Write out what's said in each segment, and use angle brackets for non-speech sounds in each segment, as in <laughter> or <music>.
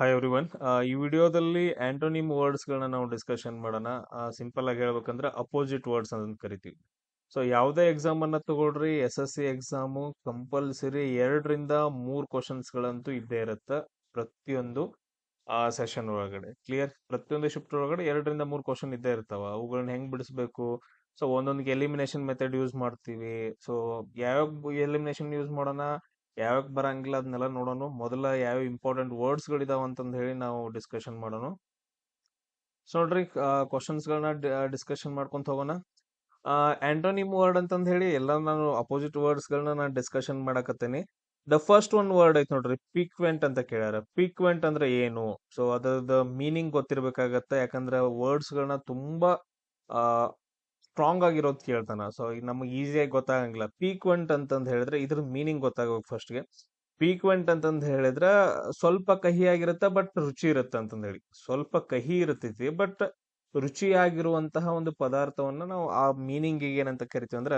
Hi everyone ಈ ವಿಡಿಯೋದಲ್ಲಿ ಆಂಟೋನಿಮ್ ವರ್ಡ್ಸ್ಗಳನ್ನ ನಾವು ಡಿಸ್ಕಷನ್ ಮಾಡೋಣ. ಸಿಂಪಲ್ ಆಗಿ ಹೇಳ್ಬೇಕಂದ್ರೆ ಅಪೋಸಿಟ್ ವರ್ಡ್ಸ್ ಅಂತ ಕರಿತೀವಿ. ಸೊ, ಯಾವುದೇ ಎಕ್ಸಾಮ್ ಅನ್ನ ತಗೊಳ್ರಿ, S S C exam compulsory ಎರಡರಿಂದ ಮೂರು ಕ್ವಶನ್ಸ್ ಗಳಂತೂ ಇದ್ದೇ ಇರುತ್ತೆ ಪ್ರತಿಯೊಂದು, ಆ, ಸೆಷನ್ ಒಳಗಡೆ. ಕ್ಲಿಯರ್ ಪ್ರತಿಯೊಂದು ಶಿಫ್ಟ್ ಒಳಗಡೆ ಎರಡರಿಂದ ಮೂರು ಕ್ವಶನ್ ಇದ್ದೇ ಇರ್ತಾವ. ಅವುಗಳನ್ನ ಹೆಂಗ್ ಬಿಡಿಸ್ಬೇಕು? ಸೊ ಒಂದೊಂದಿಗೆ ಎಲಿಮಿನೇಷನ್ ಮೆಥಡ್ ಯೂಸ್ ಮಾಡ್ತೀವಿ. ಸೊ ಯಾವ ಎಲಿಮಿನೇಷನ್ ಯೂಸ್ ಮಾಡೋಣ? ಯಾವ್ಯಾವ ಬರಂಗಿಲ್ಲ ಅದನ್ನೆಲ್ಲ ನೋಡೋಣ ಮೊದಲ ಯಾವ ಇಂಪಾರ್ಟೆಂಟ್ ವರ್ಡ್ಸ್ ಗಳಿದಾವ ಅಂತಂದು ಹೇಳಿ ನಾವು ಡಿಸ್ಕಷನ್ ಮಾಡೋಣ ಸೊ ನೋಡ್ರಿ ಕ್ವಶನ್ಸ್ ಗಳನ್ನ ಡಿಸ್ಕಷನ್ ಮಾಡ್ಕೊಂತ ಹೋಗೋಣ. ಆಂಟೋನಿಮ್ ವರ್ಡ್ ಅಂತಂದು ಹೇಳಿ ಎಲ್ಲ ನಾನು ಅಪೋಸಿಟ್ ವರ್ಡ್ಸ್ ಗಳನ್ನ ನಾನು ಡಿಸ್ಕಷನ್ ಮಾಡಕತ್ತೇನೆ. ದ ಫಸ್ಟ್ ಒನ್ ವರ್ಡ್ ಐತೆ ನೋಡ್ರಿ ಪೀಕ್ವೆಂಟ್ ಅಂತ ಕೇಳ್ಯಾರ. ಪೀಕ್ವೆಂಟ್ ಅಂದ್ರೆ ಏನು? ಸೊ ಅದ್ರದ್ದು ಮೀನಿಂಗ್ ಗೊತ್ತಿರ್ಬೇಕಾಗತ್ತೆ. ಯಾಕಂದ್ರೆ ವರ್ಡ್ಸ್ ಗಳನ್ನ ತುಂಬಾ ಸ್ಟ್ರಾಂಗ್ ಆಗಿರೋದ್ ಕೇಳ್ತಾನ. ಸೊ ನಮಗೆ ಈಸಿಯಾಗಿ ಗೊತ್ತಾಗಂಗಿಲ್ಲ. ಪೀಕ್ವೆಂಟ್ ಅಂತಂದ್ ಹೇಳಿದ್ರೆ ಇದ್ರ ಮೀನಿಂಗ್ ಗೊತ್ತಾಗಬೇಕು ಫಸ್ಟ್ಗೆ ಪೀಕ್ವೆಂಟ್ ಅಂತಂದ್ ಹೇಳಿದ್ರೆ ಸ್ವಲ್ಪ ಕಹಿ ಆಗಿರುತ್ತೆ ಬಟ್ ರುಚಿ ಇರುತ್ತೆ ಅಂತಂದು ಹೇಳಿ. ಸ್ವಲ್ಪ ಕಹಿ ಇರುತ್ತೈತಿ ಬಟ್ ರುಚಿಯಾಗಿರುವಂತಹ ಒಂದು ಪದಾರ್ಥವನ್ನ ನಾವು ಆ ಮೀನಿಂಗ್ ಏನಂತ ಕರಿತೀವಿ ಅಂದ್ರೆ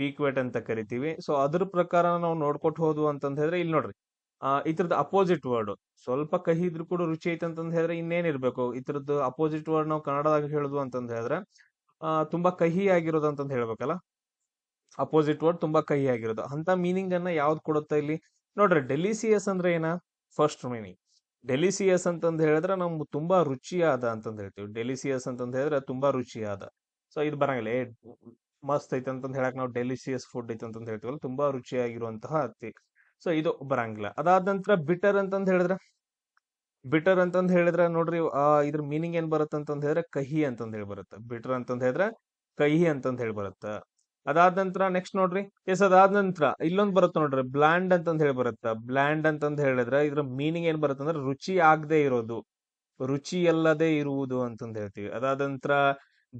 ಪೀಕ್ವೆಟ್ ಅಂತ ಕರಿತೀವಿ. ಸೊ ಅದ್ರ ಪ್ರಕಾರ ನಾವು ನೋಡ್ಕೊಟ್ ಹೋದ್ವು ಅಂತಂದ್ ಹೇಳಿದ್ರೆ ಇಲ್ಲಿ ನೋಡ್ರಿ. ಇದ್ರದ್ದು ಅಪೋಸಿಟ್ ವರ್ಡ್ ಸ್ವಲ್ಪ ಕಹಿ ಇದ್ರು ಕೂಡ ರುಚಿ ಐತೆ ಅಂತಂದ್ ಹೇಳಿದ್ರೆ ಇನ್ನೇನ್ ಇರ್ಬೇಕು? ಇದ್ರದ್ದು ಅಪೋಸಿಟ್ ವರ್ಡ್ ನಾವು ಕನ್ನಡದಾಗ ಹೇಳುದು ಅಂತಂದ್ ಹೇಳಿದ್ರೆ ತುಂಬಾ ಕಹಿ ಆಗಿರೋದು ಅಂತಂದು ಹೇಳ್ಬೇಕಲ್ಲ? ಅಪೋಸಿಟ್ ವರ್ಡ್ ತುಂಬಾ ಕಹಿ ಆಗಿರೋದು. ಅಂತ ಮೀನಿಂಗ್ ಅನ್ನ ಯಾವ್ದು ಕೊಡುತ್ತೆ ಇಲ್ಲಿ? ನೋಡ್ರಿ ಡೆಲಿಸಿಯಸ್ ಅಂದ್ರೆ ಏನ? ಫಸ್ಟ್ ಮೀನಿಂಗ್ ಡೆಲಿಸಿಯಸ್ ಅಂತಂದ್ ಹೇಳಿದ್ರೆ ನಮ್ಗೆ ತುಂಬಾ ರುಚಿಯಾದ ಅಂತಂದ್ ಹೇಳ್ತೀವಿ. ಡೆಲಿಸಿಯಸ್ ಅಂತಂದ್ ಹೇಳಿದ್ರೆ ತುಂಬಾ ರುಚಿಯಾದ. ಸೊ ಇದು ಬರಂಗಿಲ್ಲ. ಏ, ಮಸ್ತ್ ಐತೆ ಅಂತಂದ್ ಹೇಳಕ್ ನಾವು ಡೆಲಿಸಿಯಸ್ ಫುಡ್ ಐತೆ ಅಂತಂದ್ ಹೇಳ್ತೀವಲ್ಲ, ತುಂಬಾ ರುಚಿಯಾಗಿರುವಂತಹ ಹತ್ತಿ ಸೊ ಇದು ಬರಂಗಿಲ್ಲ. ಅದಾದ ನಂತರ ಬಿಟರ್ ಅಂತಂದು ಹೇಳಿದ್ರೆ? ಬಿಟರ್ ಅಂತಂದ್ ಹೇಳಿದ್ರೆ ನೋಡ್ರಿ, ಆ ಇದ್ರ ಮೀನಿಂಗ್ ಏನ್ ಬರುತ್ತೆ ಅಂತಂದ ಹೇಳಿದ್ರೆ ಕಹಿ ಅಂತಂದ್ ಹೇಳಿ ಬರುತ್ತೆ. ಬಿಟರ್ ಅಂತಂದ ಹೇಳಿದ್ರೆ ಕಹಿ ಅಂತಂದ ಹೇಳಿ ಬರುತ್ತೆ. ಅದಾದ ನಂತರ ನೆಕ್ಸ್ಟ್ ನೋಡ್ರಿ, ಎಸ್ ಅದಾದ ನಂತರ ಇಲ್ಲೊಂದ್ ಬರುತ್ತೆ ನೋಡ್ರಿ ಬ್ಲ್ಯಾಂಡ್ ಅಂತಂದ್ ಹೇಳಿ ಬರುತ್ತೆ. ಬ್ಲ್ಯಾಂಡ್ ಅಂತಂದ ಹೇಳಿದ್ರೆ ಇದ್ರ ಮೀನಿಂಗ್ ಏನ್ ಬರುತ್ತೆ ಅಂದ್ರೆ ರುಚಿ ಆಗದೆ ಇರೋದು. ರುಚಿ ಅಲ್ಲದೆ ಇರುವುದು ಅಂತಂದ ಹೇಳ್ತೀವಿ. ಅದಾದ ನಂತರ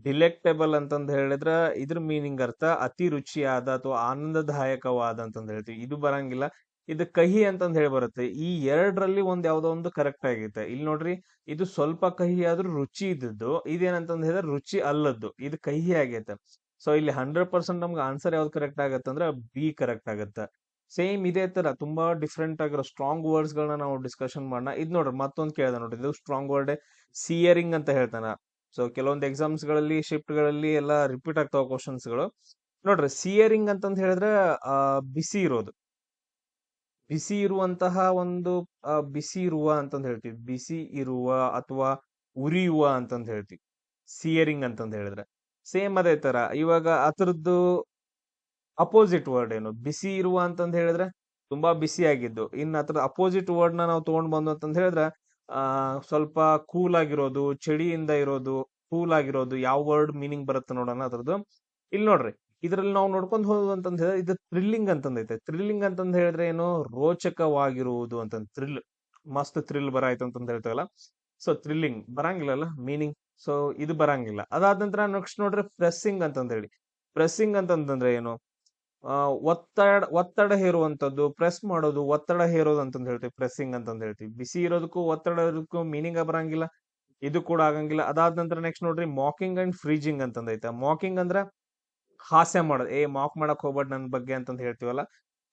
ಡಿಲೆಕ್ಟೇಬಲ್ ಅಂತಂದ ಹೇಳಿದ್ರೆ ಇದ್ರ ಮೀನಿಂಗ್ ಅರ್ಥ ಅತಿ ರುಚಿಯಾದ ಅಥವಾ ಆನಂದದಾಯಕವಾದ ಅಂತಂದ್ ಹೇಳ್ತೀವಿ. ಇದು ಬರಂಗಿಲ್ಲ. ಇದು ಕಹಿ ಅಂತಂದು ಹೇಳಿ ಬರುತ್ತೆ. ಈ ಎರಡರಲ್ಲಿ ಒಂದ್ ಯಾವ್ದೋ ಒಂದು ಕರೆಕ್ಟ್ ಆಗುತ್ತೆ ಇಲ್ಲಿ ನೋಡ್ರಿ, ಇದು ಸ್ವಲ್ಪ ಕಹಿ ಆದ್ರೂ ರುಚಿ ಇದ್ದದ್ದು. ಇದೇನಂತಂದು ಹೇಳಿದ್ರೆ ರುಚಿ ಅಲ್ಲದ್ದು. ಇದು ಕಹಿ ಆಗೈತೆ. ಸೊ ಇಲ್ಲಿ ಹಂಡ್ರೆಡ್ ಪರ್ಸೆಂಟ್ ನಮ್ಗೆ ಆನ್ಸರ್ ಯಾವ್ದು ಕರೆಕ್ಟ್ ಆಗತ್ತೆ ಅಂದ್ರೆ ಬಿ ಕರೆಕ್ಟ್ ಆಗುತ್ತೆ. ಸೇಮ್ ಇದೇ ತರ, ತುಂಬಾ ಡಿಫ್ರೆಂಟ್ ಆಗಿರೋ ಸ್ಟ್ರಾಂಗ್ ವರ್ಡ್ಸ್ ಗಳನ್ನ ನಾವು ಡಿಸ್ಕಷನ್ ಮಾಡೋಣ ಇದ್ ನೋಡ್ರಿ, ಮತ್ತೊಂದು ಕೇಳಿದೆ ನೋಡ್ರಿ. ಇದು ಸ್ಟ್ರಾಂಗ್ ವರ್ಡ್ ಸಿಯರಿಂಗ್ ಅಂತ ಹೇಳ್ತಾನ. ಸೊ ಕೆಲವೊಂದು ಎಕ್ಸಾಮ್ಸ್ಗಳಲ್ಲಿ ಶಿಫ್ಟ್ಗಳಲ್ಲಿ ಎಲ್ಲ ರಿಪೀಟ್ ಆಗ್ತಾವ ಕ್ವಶನ್ಸ್ಗಳು. ನೋಡ್ರಿ ಸಿಯರಿಂಗ್ ಅಂತಂದ್ ಹೇಳಿದ್ರೆ ಬಿಸಿ ಇರೋದು. ಬಿಸಿ ಇರುವಂತಹ ಒಂದು ಬಿಸಿ ಇರುವ ಅಂತಂದ್ ಹೇಳ್ತೀವಿ. ಬಿಸಿ ಇರುವ ಅಥವಾ ಉರಿಯುವ ಅಂತಂದ್ ಹೇಳ್ತೀವಿ. ಸಿಯರಿಂಗ್ ಅಂತಂದ್ ಹೇಳಿದ್ರೆ. ಸೇಮ್ ಅದೇ ತರ. ಇವಾಗ ಅದ್ರದ್ದು ಅಪೋಸಿಟ್ ವರ್ಡ್ ಏನು? ಬಿಸಿ ಇರುವ ಅಂತಂದ್ ಹೇಳಿದ್ರೆ ತುಂಬಾ ಬಿಸಿ ಆಗಿದ್ದು. ಇನ್ನು ಅದ್ರ ಅಪೋಸಿಟ್ ವರ್ಡ್ನ ನಾವು ತಗೊಂಡ್ ಬಂದು ಅಂತಂದ್ ಹೇಳಿದ್ರೆ ಸ್ವಲ್ಪ ಕೂಲ್ ಆಗಿರೋದು, ಚಳಿಯಿಂದ ಇರೋದು ಕೂಲ್ ಆಗಿರೋದು, ಯಾವ ವರ್ಡ್ ಮೀನಿಂಗ್ ಬರುತ್ತೆ ನೋಡೋಣ ಅದ್ರದ್ದು. ಇಲ್ಲಿ ನೋಡ್ರಿ. ಇದ್ರಲ್ಲಿ ನಾವು ನೋಡ್ಕೊಂಡು ಹೋದ್ ಅಂತಂದ ಹೇಳಿದ್ರೆ ಇದು ಥ್ರಿಲ್ಲಿಂಗ್ ಅಂತಂದೈತೆ. ಥ್ರಿಲ್ಲಿಂಗ್ ಅಂತಂದ ಹೇಳಿದ್ರೆ ಏನು? ರೋಚಕವಾಗಿರುವುದು ಅಂತಂದ್ ಥ್ರಿಲ್ ಮಸ್ತ್ ಥ್ರಿಲ್ ಬರಾಯ್ತು ಅಂತಂದ ಹೇಳ್ತಾವಲ್ಲ ಸೊ ಥ್ರಿಲ್ಲಿಂಗ್ ಬರಂಗಿಲ್ಲಲ್ಲ? ಮೀನಿಂಗ್ ಸೊ ಇದು ಬರಂಗಿಲ್ಲ. ಅದಾದ ನಂತರ ನೆಕ್ಸ್ಟ್ ನೋಡ್ರಿ ಪ್ರೆಸ್ಸಿಂಗ್ ಅಂತಂದ ಹೇಳಿ. ಪ್ರೆಸ್ಸಿಂಗ್ ಅಂತಂದ್ರೆ ಏನು? ಒತ್ತಡ ಒತ್ತಡ ಹೇರುವಂತದ್ದು ಪ್ರೆಸ್ ಮಾಡೋದು, ಒತ್ತಡ ಹೇರೋದು ಅಂತಂದ ಹೇಳ್ತೀವಿ. ಪ್ರೆಸ್ಸಿಂಗ್ ಅಂತಂದ ಹೇಳ್ತೀವಿ. ಬಿಸಿ ಇರೋದಕ್ಕೂ ಒತ್ತಡ ಇರೋದಕ್ಕೂ ಮೀನಿಂಗ್ ಬರಂಗಿಲ್ಲ. ಇದು ಕೂಡ ಆಗಂಗಿಲ್ಲ. ಅದಾದ ನಂತರ ನೆಕ್ಸ್ಟ್ ನೋಡ್ರಿ ಮಾಕಿಂಗ್ ಅಂಡ್ ಫ್ರೀಜಿಂಗ್ ಅಂತಂದೈತೆ. ಮಾಕಿಂಗ್ ಅಂದ್ರ ಹಾಸ್ಯ ಮಾಡೋದು. ಏ ಮಾಕ್ ಮಾಡಕ್ ಹೋಗ್ಬೇಡ ನನ್ ಬಗ್ಗೆ ಅಂತಂದ್ ಹೇಳ್ತೀವಲ್ಲ?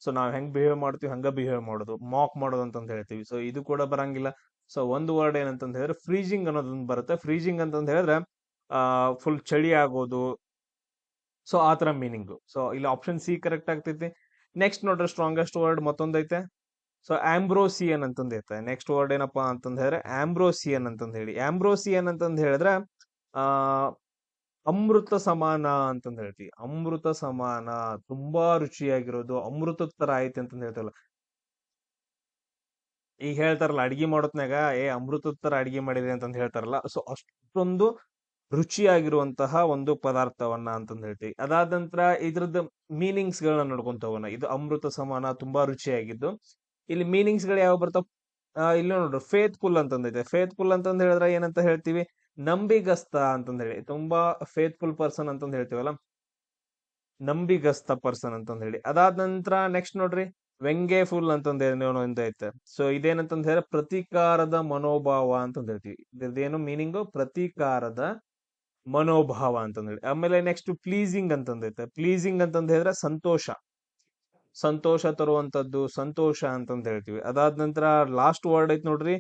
ಸೊ ನಾವ್ ಹೆಂಗ್ ಬಿಹೇವ್ ಮಾಡ್ತೀವಿ, ಹಂಗ ಬಿಹೇವ್ ಮಾಡೋದು. ಮಾಕ್ ಮಾಡೋದು ಅಂತಂದ್ ಹೇಳ್ತೀವಿ. ಸೊ ಇದು ಕೂಡ ಬರಂಗಿಲ್ಲ. ಸೊ ಒಂದು ವರ್ಡ್ ಏನಂತಂದ್ ಹೇಳಿದ್ರೆ ಫ್ರೀಜಿಂಗ್ ಅನ್ನೋದೊಂದು ಬರುತ್ತೆ. ಫ್ರೀಜಿಂಗ್ ಅಂತಂದ್ ಹೇಳಿದ್ರೆ ಫುಲ್ ಚಳಿ ಆಗೋದು. ಸೊ ಆ ತರ ಮೀನಿಂಗ್ ಸೊ ಇಲ್ಲಿ ಆಪ್ಷನ್ ಸಿ ಕರೆಕ್ಟ್ ಆಗ್ತೈತಿ. ನೆಕ್ಸ್ಟ್ ನೋಡ್ರಿ ಸ್ಟ್ರಾಂಗೆಸ್ಟ್ ವರ್ಡ್ ಮತ್ತೊಂದೈತೆ. ಸೊ ಆಂಬ್ರೋಸಿಯನ್ ಅಂತಂದ್ ಐತೆ ನೆಕ್ಸ್ಟ್ ವರ್ಡ್ ಏನಪ್ಪಾ ಅಂತಂದ್ರೆ ಆಂಬ್ರೋಸಿಯನ್ ಅಂತಂದ್ ಹೇಳಿ. ಆಂಬ್ರೋಸಿಯನ್ ಅಂತಂದ್ ಹೇಳಿದ್ರೆ ಅಮೃತ ಸಮಾನ ಅಂತಂದ್ ಹೇಳ್ತೀವಿ. ಅಮೃತ ಸಮಾನ ತುಂಬಾ ರುಚಿಯಾಗಿರೋದು. ಅಮೃತ ತರ ಐತೆ ಅಂತಂದ್ ಹೇಳ್ತಾರಲ್ಲ. ಈಗ ಹೇಳ್ತಾರಲ್ಲ ಅಡಿಗೆ ಮಾಡೋತ್ನಾಗ ಏ, ಅಮೃತದ ತರ ಅಡಿಗೆ ಮಾಡಿದೆ ಅಂತಂದ್ ಹೇಳ್ತಾರಲ್ಲ. ಸೊ ಅಷ್ಟೊಂದು ರುಚಿಯಾಗಿರುವಂತಹ ಒಂದು ಪದಾರ್ಥವನ್ನ ಅಂತಂದ್ ಹೇಳ್ತೀವಿ. ಅದಾದ ನಂತರ ಇದ್ರದ್ದು ಮೀನಿಂಗ್ಸ್ ಗಳನ್ನ ನೋಡ್ಕೊಂತ ಹೋಗೋಣ. ಇದು ಅಮೃತ ಸಮಾನ ತುಂಬಾ ರುಚಿಯಾಗಿದ್ದು. ಇಲ್ಲಿ ಮೀನಿಂಗ್ಸ್ಗಳು ಯಾವ ಬರ್ತಾವ ಇಲ್ಲಿ ನೋಡ್ರಿ ಫೇತ್ ಪುಲ್ ಅಂತಂದೈತೆ ಫೇತ್ಫುಲ್ ಅಂತಂದ್ ಹೇಳಿದ್ರೆ ಏನಂತ ಹೇಳ್ತೀವಿ? ನಂಬಿಗಸ್ತ ಅಂತಂದ ಹೇಳಿ, ತುಂಬಾ ಫೇತ್ಫುಲ್ ಪರ್ಸನ್ ಅಂತಂದ ಹೇಳ್ತೀವಲ್ಲ? ನಂಬಿಗಸ್ತ ಪರ್ಸನ್ ಅಂತಂದ ಹೇಳಿ. ಅದಾದ ನಂತರ ನೆಕ್ಸ್ಟ್ ನೋಡ್ರಿ ವ್ಯಂಗ್ಯ ಫುಲ್ ಒಂದು ಐತೆ. ಸೊ ಇದೇನಂತಂದ ಹೇಳಿದ್ರೆ, ಪ್ರತೀಕಾರದ ಮನೋಭಾವ ಅಂತಂದ ಹೇಳ್ತೀವಿ. ಇದೇನು ಮೀನಿಂಗು ಪ್ರತೀಕಾರದ ಮನೋಭಾವ ಅಂತಂದ ಹೇಳಿ. ಆಮೇಲೆ ನೆಕ್ಸ್ಟ್ ಪ್ಲೀಸಿಂಗ್ ಅಂತಂದೈತೆ ಪ್ಲೀಸಿಂಗ್ ಅಂತಂದ ಹೇಳಿದ್ರೆ ಸಂತೋಷ. ಸಂತೋಷ ತರುವಂತದ್ದು ಸಂತೋಷ ಅಂತಂದ ಹೇಳ್ತೀವಿ. ಅದಾದ ನಂತರ ಲಾಸ್ಟ್ ವರ್ಡ್ ಐತೆ ನೋಡ್ರಿ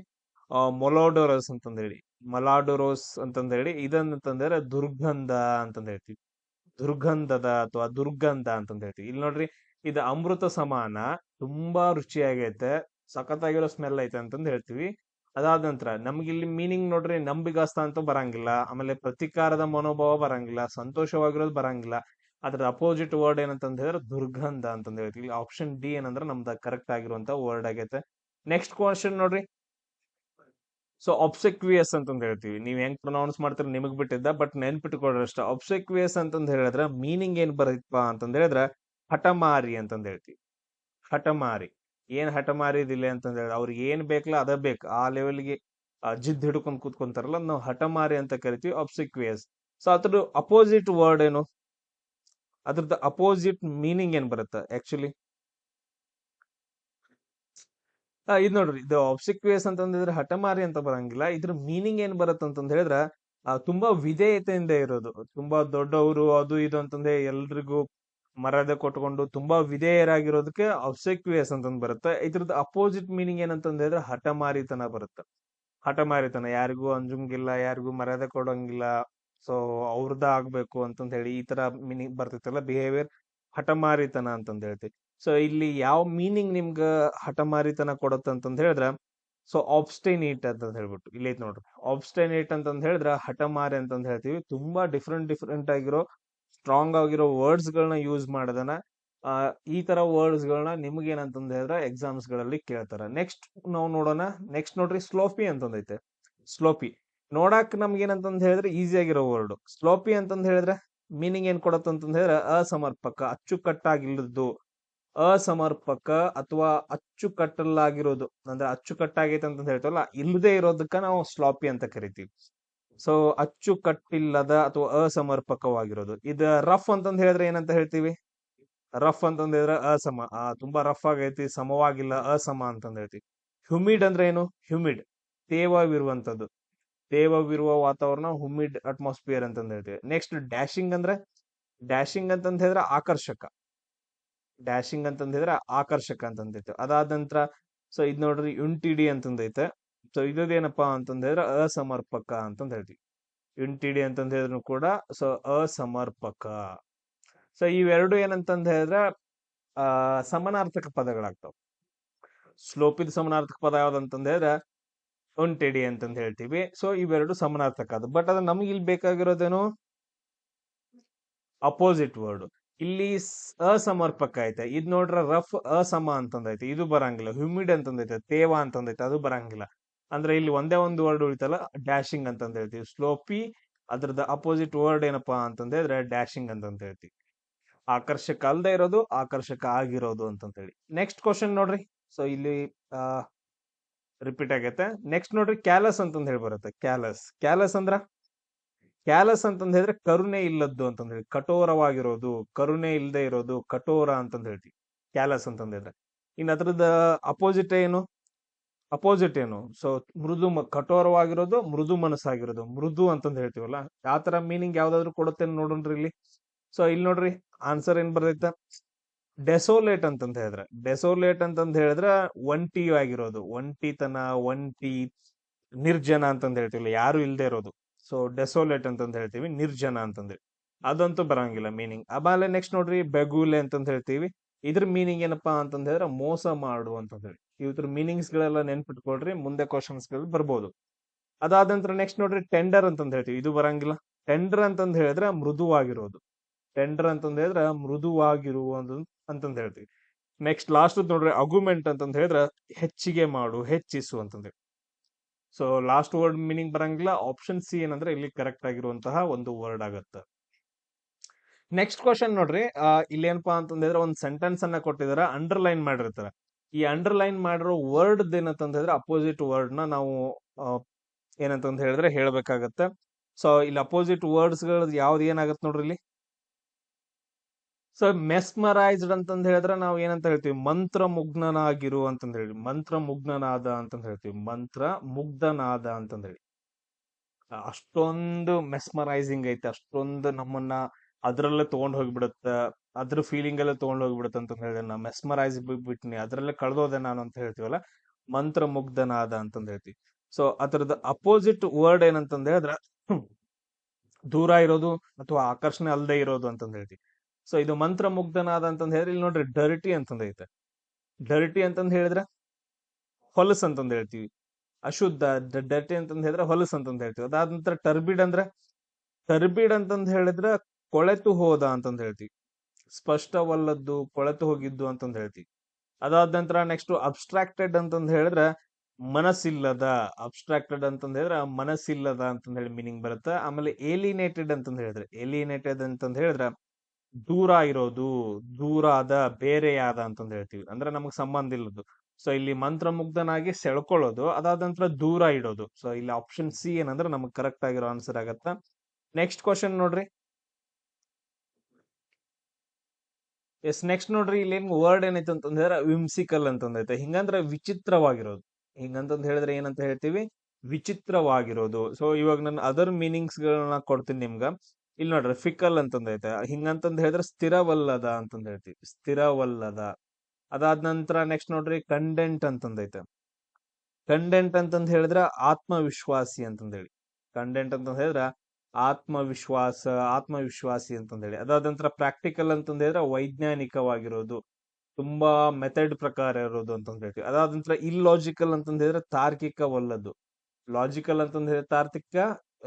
ಮೊಲೋಡೋರಸ್ ಅಂತಂದ ಹೇಳಿ. ಮಲಾಡೋರೋಸ್ ಅಂತಂದ ಹೇಳಿ ಇದನ್ನಂತಂದ್ರೆ ದುರ್ಗಂಧ ಅಂತಂದ ಹೇಳ್ತೀವಿ. ದುರ್ಗಂಧದ ಅಥವಾ ದುರ್ಗಂಧ ಅಂತಂದ ಹೇಳ್ತೀವಿ. ಇಲ್ಲಿ ನೋಡ್ರಿ, ಇದು ಅಮೃತ ಸಮಾನ, ತುಂಬಾ ರುಚಿಯಾಗೈತೆ, ಸಖತ್ತಾಗಿರೋ ಸ್ಮೆಲ್ ಐತೆ ಅಂತಂದ ಹೇಳ್ತೀವಿ. ಅದಾದ ನಂತರ, ನಮ್ಗೆ ಇಲ್ಲಿ ಮೀನಿಂಗ್ ನೋಡ್ರಿ, ನಂಬಿಗಸ್ತ ಅಂತ ಬರಂಗಿಲ್ಲ. ಆಮೇಲೆ ಪ್ರತಿಕಾರದ ಮನೋಭಾವ ಬರಂಗಿಲ್ಲ, ಸಂತೋಷವಾಗಿರೋದು ಬರಂಗಿಲ್ಲ. ಅದ್ರ ಅಪೋಸಿಟ್ ವರ್ಡ್ ಏನಂತ ಹೇಳಿದ್ರೆ ದುರ್ಗಂಧ ಅಂತಂದ ಹೇಳ್ತೀವಿ. ಆಪ್ಷನ್ ಡಿ ಏನಂದ್ರೆ ನಮ್ದು ಕರೆಕ್ಟ್ ಆಗಿರುವಂತ ವರ್ಡ್ ಆಗೈತೆ. ನೆಕ್ಸ್ಟ್ ಕ್ವಶನ್ ನೋಡ್ರಿ ಸೊ ಅಬ್ಸೆಕ್ವಿಯಸ್ ಅಂತ ಹೇಳ್ತೀವಿ. ನೀವು ಹೆಂಗ್ ಪ್ರೊನೌನ್ಸ್ ಮಾಡ್ತೀರ ನಿಮಗ್ ಬಿಟ್ಟಿದ್ದ ಬಟ್ ನೆನ್ಪಿಟ್ಕೊಳ್ರಿ ಅಷ್ಟ ಅಂತ ಅಂತಂದ್ ಹೇಳಿದ್ರೆ ಮೀನಿಂಗ್ ಏನ್ ಬರತ್ತಪ್ಪ ಅಂತಂದು ಹೇಳಿದ್ರೆ, ಹಠಮಾರಿ ಅಂತಂದು ಹೇಳ್ತೀವಿ. ಹಠಮಾರಿ. ಏನ್ ಹಠಮಾರಿ ಇದಿಲ್ಲ ಅಂತ ಹೇಳಿದ್ರೆ, ಅವ್ರಿಗೆ ಏನ್ ಬೇಕಲ್ಲ ಅದ ಬೇಕು. ಆ ಲೆವೆಲ್ಗೆ ಜಿದ್ದ ಹಿಡ್ಕೊಂಡ್ ಕೂತ್ಕೊಂತಾರಲ್ಲ, ನಾವು ಹಠಮಾರಿ ಅಂತ ಕರಿತೀವಿ ಅಬ್ಸೆಕ್ವಿಯಸ್ ಸೊ ಅದ್ರ ಅಪೋಸಿಟ್ ವರ್ಡ್ ಏನು? ಅದ್ರದ್ದು ಅಪೋಸಿಟ್ ಮೀನಿಂಗ್ ಏನ್ ಬರುತ್ತೆ ಆಕ್ಚುಲಿ ಇದ್ ನೋಡ್ರಿ, ಇದು ಒಬ್ಸಿಕ್ವಿಯಸ್ ಅಂತಂದ್ರೆ ಹಠಮಾರಿ ಅಂತ ಬರಂಗಿಲ್ಲ. ಇದ್ರ ಮೀನಿಂಗ್ ಏನ್ ಬರುತ್ತೆ ಅಂತಂದ್ ಹೇಳಿದ್ರ ತುಂಬಾ ವಿಧೇಯತೆಯಿಂದ ಇರೋದು. ತುಂಬಾ ದೊಡ್ಡವರು, ಅದು ಇದು ಅಂತಂದ್ರೆ ಎಲ್ರಿಗೂ ಮರ್ಯಾದೆ ಕೊಟ್ಕೊಂಡು ತುಂಬಾ ವಿಧೇಯರಾಗಿರೋದಕ್ಕೆ ಅಬ್ಸೆಕ್ವಿಯಸ್ ಅಂತಂದ್ ಬರುತ್ತೆ. ಇದ್ರದ್ದು ಅಪೋಸಿಟ್ ಮೀನಿಂಗ್ ಏನಂತಂದ್ ಹೇಳಿದ್ರೆ ಹಠಮಾರಿತನ ಬರುತ್ತೆ. ಹಠಮಾರಿತನ, ಯಾರಿಗೂ ಅಂಜಂಗಿಲ್ಲ, ಯಾರಿಗೂ ಮರ್ಯಾದೆ ಕೊಡಂಗಿಲ್ಲ ಸೊ ಅವ್ರದ ಆಗ್ಬೇಕು ಅಂತಂದ್ ಹೇಳಿ ಈ ತರ ಮೀನಿಂಗ್ ಬರ್ತೈತಲ್ಲ ಬಿಹೇವಿಯರ್ ಹಠಮಾರಿತನ ಅಂತಂದ್ ಹೇಳ್ತೀವಿ. ಸೊ ಇಲ್ಲಿ ಯಾವ ಮೀನಿಂಗ್ ನಿಮ್ಗ ಹಠಮಾರಿತನ ಕೊಡುತ್ತೆ ಅಂತಂದ್ ಹೇಳಿದ್ರ ಸೊ ಆಬ್ಸ್ಟೈನೇಟ್ ಅಂತ ಹೇಳ್ಬಿಟ್ಟು ಇಲ್ಲಿ ನೋಡ್ರಿ. ಆಬ್ಸ್ಟೈನೇಟ್ ಅಂತಂದು ಹೇಳಿದ್ರ ಹಠಮಾರಿ ಅಂತಂದು ಹೇಳ್ತೀವಿ. ತುಂಬಾ ಡಿಫ್ರೆಂಟ್ ಡಿಫ್ರೆಂಟ್ ಆಗಿರೋ ಸ್ಟ್ರಾಂಗ್ ಆಗಿರೋ ವರ್ಡ್ಸ್ ಗಳನ್ನ ಯೂಸ್ ಮಾಡದನ ಆ, ಈ ತರ ವರ್ಡ್ಸ್ ಗಳನ್ನ ನಿಮ್ಗೆ ಏನಂತ ಹೇಳಿದ್ರೆ ಎಕ್ಸಾಮ್ಸ್ಗಳಲ್ಲಿ ಕೇಳ್ತಾರ. ನೆಕ್ಸ್ಟ್ ನಾವು ನೋಡೋಣ. ನೆಕ್ಸ್ಟ್ ನೋಡ್ರಿ ಸ್ಲೋಪಿ ಅಂತಂದೈತೆ ಸ್ಲೋಪಿ ನೋಡಕ್ ನಮ್ಗೆ ಏನಂತಂದ್ ಹೇಳಿದ್ರೆ ಆಗಿರೋ ವರ್ಡ್ ಸ್ಲೋಪಿ ಅಂತಂದು ಹೇಳಿದ್ರೆ ಮೀನಿಂಗ್ ಏನ್ ಕೊಡತ್ತ ಅಂತಂದ್ ಹೇಳಿದ್ರೆ ಅಸಮರ್ಪಕ ಅಚ್ಚುಕಟ್ಟಾಗಿಲ್ಲದ್ದು ಅಸಮರ್ಪಕ ಅಥವಾ ಅಚ್ಚುಕಟ್ಟಲಾಗಿರೋದು ಅಂದ್ರೆ ಅಚ್ಚುಕಟ್ಟಾಗೈತೆ ಅಂತ ಹೇಳ್ತೀವಲ್ಲ ಇಲ್ಲದೆ ಇರೋದಕ್ಕ ನಾವು ಸ್ಲಾಪಿ ಅಂತ ಕರಿತೀವಿ. ಸೊ ಅಚ್ಚುಕಟ್ಟಿಲ್ಲದ ಅಥವಾ ಅಸಮರ್ಪಕವಾಗಿರೋದು. ಇದು ರಫ್ ಅಂತಂದ್ ಹೇಳಿದ್ರೆ ಏನಂತ ಹೇಳ್ತೀವಿ? ರಫ್ ಅಂತಂದ್ ಹೇಳಿದ್ರೆ ಅಸಮ. ತುಂಬಾ ರಫ್ ಆಗೈತಿ, ಸಮವಾಗಿಲ್ಲ, ಅಸಮ ಅಂತಂದ್ ಹೇಳ್ತೀವಿ. ಹ್ಯುಮಿಡ್ ಅಂದ್ರೆ ಏನು? ಹ್ಯುಮಿಡ್ ತೇವವಿರುವಂತದ್ದು. ತೇವವಿರುವ ವಾತಾವರಣ ಹ್ಯುಮಿಡ್ ಅಟ್ಮಾಸ್ಫಿಯರ್ ಅಂತಂದ್ ಹೇಳ್ತೀವಿ. ನೆಕ್ಸ್ಟ್ ಡ್ಯಾಶಿಂಗ್ ಅಂದ್ರೆ? ಡ್ಯಾಶಿಂಗ್ ಅಂತಂದ್ ಹೇಳಿದ್ರೆ ಆಕರ್ಷಕ. ಡ್ಯಾಶಿಂಗ್ ಅಂತಂದಿದ್ರೆ ಆಕರ್ಷಕ ಅಂತಂದೈತೆ ಅದಾದ ನಂತರ ಸೊ ಇದ್ ನೋಡ್ರಿ ಯುಂಟಿಡಿ ಅಂತಂದೈತೆ. ಸೊ ಇದೇನಪ್ಪಾ ಅಂತಂದ್ ಹೇಳಿದ್ರೆ ಅಸಮರ್ಪಕ ಅಂತಂದ್ ಹೇಳ್ತೀವಿ. ಯುಂಟಿಡಿ ಅಂತಂದ ಹೇಳಿದ್ರು ಕೂಡ ಸೊ ಅಸಮರ್ಪಕ. ಸೊ ಇವೆರಡು ಏನಂತಂದ ಹೇಳಿದ್ರೆ, ಆ, ಸಮಾನಾರ್ಥಕ ಪದಗಳಾಗ್ತಾವ. ಸ್ಲೋಪಿದ ಸಮನಾರ್ಥಕ ಪದ ಯಾವ್ದಂತಂದ್ ಹೇಳಿದ್ರೆ ಉಂಟಿಡಿ ಅಂತಂದ ಹೇಳ್ತೀವಿ. ಸೊ ಇವೆರಡು ಸಮನಾರ್ಥಕ ಅದು. ಬಟ್ ಅದು ನಮ್ಗೆ ಇಲ್ಲಿ ಬೇಕಾಗಿರೋದೇನು? Opposite word. ಇಲ್ಲಿ ಅಸಮರ್ಪಕ ಐತೆ. ಇದ್ ನೋಡ್ರ ರಫ್ ಅಸಮ ಅಂತಂದೈತೆ. ಇದು ಬರಂಗಿಲ್ಲ. ಹ್ಯೂಮಿಡ್ ಅಂತಂದೈತೆ. ತೇವ ಅಂತಂದೈತೆ. ಅದು ಬರಂಗಿಲ್ಲ. ಅಂದ್ರೆ ಇಲ್ಲಿ ಒಂದೇ ಒಂದು ವರ್ಡ್ ಉಳಿತಲ್ಲ ಡ್ಯಾಶಿಂಗ್ ಅಂತಂದ ಹೇಳ್ತೀವಿ ಸ್ಲೋಪಿ ಅದ್ರದ ಅಪೋಸಿಟ್ ವರ್ಡ್ ಏನಪ್ಪಾ ಅಂತಂದ್ರೆ ಡ್ಯಾಶಿಂಗ್ ಅಂತಂತ ಹೇಳ್ತೀವಿ ಆಕರ್ಷಕ ಅಲ್ದೆ ಇರೋದು, ಆಕರ್ಷಕ ಆಗಿರೋದು ಅಂತಂತ ಹೇಳಿ ನೆಕ್ಸ್ಟ್ ಕ್ವಶನ್ ನೋಡ್ರಿ. ಸೊ ಇಲ್ಲಿ ರಿಪೀಟ್ ಆಗೈತೆ. ನೆಕ್ಸ್ಟ್ ನೋಡ್ರಿ. ಕ್ಯಾಲಸ್ ಅಂತಂದ್ ಹೇಳಿ ಬರುತ್ತೆ. ಕ್ಯಾಲಸ್ ಕ್ಯಾಲಸ್ ಅಂದ್ರ? ಕ್ಯಾಲಸ್ ಅಂತಂದ್ ಹೇಳಿದ್ರೆ ಕರುಣೆ ಇಲ್ಲದ್ದು ಅಂತಂದ್ ಹೇಳಿ, ಕಠೋರವಾಗಿರೋದು, ಕರುಣೆ ಇಲ್ಲದೆ ಇರೋದು, ಕಠೋರ ಅಂತಂದ ಹೇಳ್ತೀವಿ. ಕ್ಯಾಲಸ್ ಅಂತಂದ ಹೇಳಿದ್ರೆ. ಇನ್ ಅದ್ರದ್ದು ಅಪೋಸಿಟ್ ಏನು? ಅಪೋಸಿಟ್ ಏನು? ಸೊ ಮೃದು ಕಠೋರವಾಗಿರೋದು, ಮೃದು ಮನಸ್ಸಾಗಿರೋದು. ಮೃದು ಅಂತಂದ್ ಹೇಳ್ತೀವಲ್ಲ, ಆ ತರ ಮೀನಿಂಗ್ ಯಾವ್ದಾದ್ರು ಕೊಡುತ್ತೆ ನೋಡೋಣ್ರಿ ಇಲ್ಲಿ. ಸೊ ಇಲ್ಲಿ ನೋಡ್ರಿ ಆನ್ಸರ್ ಏನ್ ಬರ್ತೈತೆ? ಡೆಸೋಲೇಟ್ ಅಂತಂತ ಹೇಳಿದ್ರೆ. ಡೆಸೋಲೇಟ್ ಅಂತಂದ್ ಹೇಳಿದ್ರೆ ಒಂಟಿ ಆಗಿರೋದು ಒಂಟಿತನ, ಒಂಟಿ, ನಿರ್ಜನ ಅಂತಂದ್ ಹೇಳ್ತೀವಿ ಯಾರು ಇಲ್ದೇ ಇರೋದು. ಸೊ ಡೆಸೋಲೇಟ್ ಅಂತ ಹೇಳ್ತೀವಿ, ನಿರ್ಜನ ಅಂತಂದ್ರೆ ಅದಂತೂ ಬರಂಗಿಲ್ಲ ಮೀನಿಂಗ್ ಆಮೇಲೆ ನೆಕ್ಸ್ಟ್ ನೋಡ್ರಿ, ಬೆಗುಲೆ ಅಂತಂದು ಹೇಳ್ತೀವಿ. ಇದ್ರ ಮೀನಿಂಗ್ ಏನಪ್ಪಾ ಅಂತಂದ ಹೇಳಿದ್ರೆ, ಮೋಸ ಮಾಡು ಅಂತಂದ್ರೆ ಹೇಳಿ. ಇವ್ರ ಮೀನಿಂಗ್ಸ್ ಗಳೆಲ್ಲ ನೆನ್ಪಿಟ್ಕೊಳ್ರಿ, ಮುಂದೆ ಕ್ವಶನ್ಸ್ಗಳು ಬರ್ಬೋದು. ಅದಾದ ನಂತರ ನೆಕ್ಸ್ಟ್ ನೋಡ್ರಿ ಟೆಂಡರ್ ಅಂತಂದು ಹೇಳ್ತೀವಿ. ಇದು ಬರಂಗಿಲ್ಲ. ಟೆಂಡರ್ ಅಂತಂದು ಹೇಳಿದ್ರೆ, ಮೃದುವಾಗಿರೋದು. ಟೆಂಡರ್ ಅಂತಂದು ಹೇಳಿದ್ರೆ ಮೃದುವಾಗಿರುವುದು ಅಂತಂದು ಹೇಳ್ತೀವಿ. ನೆಕ್ಸ್ಟ್ ಲಾಸ್ಟ್ ನೋಡ್ರಿ ಅಗುಮೆಂಟ್ ಅಂತಂದು ಹೇಳಿದ್ರೆ, ಹೆಚ್ಚಿಗೆ ಮಾಡು, ಹೆಚ್ಚಿಸು ಅಂತಂದ್ ಹೇಳಿ. ಸೊ ಲಾಸ್ಟ್ ವರ್ಡ್ ಮೀನಿಂಗ್ ಬರಂಗಿಲ್ಲ. ಆಪ್ಷನ್ ಸಿ ಏನಂದ್ರೆ ಇಲ್ಲಿ ಕರೆಕ್ಟ್ ಆಗಿರುವಂತಹ ಒಂದು ವರ್ಡ್ ಆಗುತ್ತೆ. ನೆಕ್ಸ್ಟ್ ಕ್ವಶನ್ ನೋಡ್ರಿ. ಇಲ್ಲೇನಪ್ಪಾ ಅಂತಂದ್ರೆ ಒಂದು ಸೆಂಟೆನ್ಸ್ ಅನ್ನ ಕೊಟ್ಟಿದಾರ. ಅಂಡರ್ಲೈನ್ ಮಾಡಿರ್ತಾರೆ. ಈ ಅಂಡರ್ಲೈನ್ ಮಾಡಿರೋ ವರ್ಡ್ ಏನಂತಂದ್ರೆ ಅಪೋಸಿಟ್ ವರ್ಡ್ನ ನಾವು ಆ, ಏನಂತಂದ್ ಹೇಳಿದ್ರೆ ಹೇಳ್ಬೇಕಾಗತ್ತೆ. ಸೊ ಇಲ್ಲಿ ಅಪೋಸಿಟ್ ವರ್ಡ್ಸ್ ಯಾವ್ದು ಏನಾಗತ್ತೆ ನೋಡ್ರಿ ಇಲ್ಲಿ? ಸೊ ಮೆಸ್ಮರೈಸ್ಡ್ ಅಂತಂದ್ ಹೇಳಿದ್ರೆ ನಾವು ಏನಂತ ಹೇಳ್ತೀವಿ? ಮಂತ್ರ ಮುಗ್ನಾಗಿರು ಅಂತಂದ್ ಹೇಳಿ ಮಂತ್ರ ಮುಗ್ನನಾದ ಅಂತಂದ್ ಹೇಳ್ತೀವಿ. ಮಂತ್ರ ಮುಗ್ಧನಾದ ಅಂತಂದ್ ಹೇಳಿ. ಅಷ್ಟೊಂದು ಮೆಸ್ಮರೈಸಿಂಗ್ ಐತೆ. ಅಷ್ಟೊಂದು ನಮ್ಮನ್ನ ಅದ್ರಲ್ಲೇ ತಗೊಂಡ್ ಹೋಗ್ಬಿಡುತ್ತೆ. ಅದ್ರ ಫೀಲಿಂಗ್ ಎಲ್ಲ ತಗೊಂಡ್ ಹೋಗ್ಬಿಡುತ್ತೆ ಅಂತ ಹೇಳಿದ್ರೆ ನಾ ಮೆಸ್ಮರೈಸ್ ಬಿಟ್ನಿ. ಅದ್ರಲ್ಲೇ ಕಳ್ದೋದೆ ನಾನು ಅಂತ ಹೇಳ್ತೀವಲ್ಲ? ಮಂತ್ರ ಮುಗ್ಧನಾದ ಅಂತಂದ ಹೇಳ್ತೀವಿ. ಸೊ ಅದರದ ಅಪೋಸಿಟ್ ವರ್ಡ್ ಏನಂತಂದ ಹೇಳಿದ್ರೆ ದೂರ ಇರೋದು ಅಥವಾ ಆಕರ್ಷಣೆ ಅಲ್ಲದೆ ಇರೋದು ಅಂತಂದ್ ಹೇಳ್ತೀವಿ. ಸೊ ಇದು ಮಂತ್ರ ಮುಗ್ಧನಾದ ಅಂತಂದ್ ಹೇಳಿದ್ರೆ, ಇಲ್ಲಿ ನೋಡ್ರಿ ಡರ್ಟಿ ಅಂತಂದ ಐತೆ. ಡರ್ಟಿ ಅಂತಂದ್ ಹೇಳಿದ್ರೆ, ಹೊಲಸ್ ಅಂತಂದ್ ಹೇಳ್ತೀವಿ. ಅಶುದ್ಧ ಡರ್ಟಿ ಅಂತಂದ್ ಹೇಳಿದ್ರೆ ಹೊಲಸ್ ಅಂತಂದ್ ಹೇಳ್ತೀವಿ. ಅದಾದ ನಂತರ ಟರ್ಬಿಡ್ ಅಂದ್ರೆ ಟರ್ಬಿಡ್ ಅಂತಂದ್ ಹೇಳಿದ್ರೆ ಕೊಳೆತು ಹೋದ ಅಂತಂದ್ ಹೇಳ್ತೀವಿ. ಸ್ಪಷ್ಟವಲ್ಲದ್ದು, ಕೊಳೆತು ಹೋಗಿದ್ದು ಅಂತಂದ್ ಹೇಳ್ತೀವಿ. ಅದಾದ ನಂತರ ನೆಕ್ಸ್ಟ್ ಅಬ್ಸ್ಟ್ರಾಕ್ಟೆಡ್ ಅಂತಂದ್ ಹೇಳಿದ್ರೆ, ಮನಸ್ಸಿಲ್ಲದ ಅಬ್ಸ್ಟ್ರಾಕ್ಟೆಡ್ ಅಂತಂದ ಹೇಳಿದ್ರೆ ಮನಸ್ಸಿಲ್ಲದ ಅಂತಂದ್ ಹೇಳಿ ಮೀನಿಂಗ್ ಬರುತ್ತೆ. ಆಮೇಲೆ ಏಲಿನೇಟೆಡ್ ಅಂತಂದ್ ಹೇಳಿದ್ರೆ ಏಲಿನೇಟೆಡ್ ಅಂತಂದ್ ಹೇಳಿದ್ರೆ ದೂರ ಇರೋದು, ದೂರ ದೂರಾದ ಬೇರೆಯಾದ ಅಂತಂದು ಹೇಳ್ತೀವಿ. ಅಂದ್ರೆ ನಮಗ್ ಸಂಬಂಧ ಇಲ್ಲದು ಸೊ ಇಲ್ಲಿ ಮಂತ್ರಮುಗ್ಧನಾಗಿ ಸೆಳ್ಕೊಳ್ಳೋದು, ಅದಾದ ನಂತರ ದೂರ ಇಡೋದು. ಸೊ ಇಲ್ಲಿ ಆಪ್ಷನ್ ಸಿ ಏನಂದ್ರೆ ನಮಗ್ ಕರೆಕ್ಟ್ ಆಗಿರೋ ಆನ್ಸರ್ ಆಗತ್ತ? ನೆಕ್ಸ್ಟ್ ಕ್ವಶನ್ ನೋಡ್ರಿ. ಎಸ್ ನೆಕ್ಸ್ಟ್ ನೋಡ್ರಿ, ಇಲ್ಲಿ ವರ್ಡ್ ಏನೈತೆ ಅಂತಂದ್ರೆ ವಿಮ್ಸಿಕಲ್ ಅಂತಂದೈತೆ. ಹಿಂಗಂದ್ರೆ ವಿಚಿತ್ರವಾಗಿರೋದು. ಹಿಂಗಂತಂದ್ ಹೇಳಿದ್ರೆ ಏನಂತ ಹೇಳ್ತೀವಿ? ವಿಚಿತ್ರವಾಗಿರೋದು. ಸೊ ಇವಾಗ ನಾನು ಅದರ್ ಮೀನಿಂಗ್ಸ್ ಗಳನ್ನ ಕೊಡ್ತೀನಿ ನಿಮ್ಗ. ಇಲ್ಲಿ ನೋಡ್ರಿ ಫಿಕಲ್ ಅಂತಂದೈತೆ ಹಿಂಗಂತಂದ್ ಹೇಳಿದ್ರೆ ಸ್ಥಿರವಲ್ಲದ ಅಂತಂದ್ ಹೇಳ್ತೀವಿ. ಸ್ಥಿರವಲ್ಲದ. ಅದಾದ ನಂತರ ನೆಕ್ಸ್ಟ್ ನೋಡ್ರಿ ಕಂಡೆಂಟ್ ಅಂತಂದೈತೆ ಕಂಡೆಂಟ್ ಅಂತಂದ್ ಹೇಳಿದ್ರೆ ಆತ್ಮವಿಶ್ವಾಸಿ ಅಂತಂದ್ ಹೇಳಿ. ಕಂಡೆಂಟ್ ಅಂತಂದ್ ಹೇಳಿದ್ರೆ ಆತ್ಮವಿಶ್ವಾಸ, ಆತ್ಮವಿಶ್ವಾಸಿ ಅಂತಂದ್ ಹೇಳಿ. ಅದಾದ ನಂತರ ಪ್ರಾಕ್ಟಿಕಲ್ ಅಂತಂದ ಹೇಳಿದ್ರೆ ವೈಜ್ಞಾನಿಕವಾಗಿರೋದು. ತುಂಬಾ ಮೆಥಡ್ ಪ್ರಕಾರ ಇರೋದು ಅಂತಂದ್ ಹೇಳ್ತೀವಿ. ಅದಾದ ನಂತರ ಇಲ್ಲಾಜಿಕಲ್ ಅಂತಂದ್ ಹೇಳಿದ್ರೆ ತಾರ್ಕಿಕವಲ್ಲದು ಲಾಜಿಕಲ್ ಅಂತಂದ್ ಹೇಳಿದ್ರೆ ತಾರ್ಕಿಕ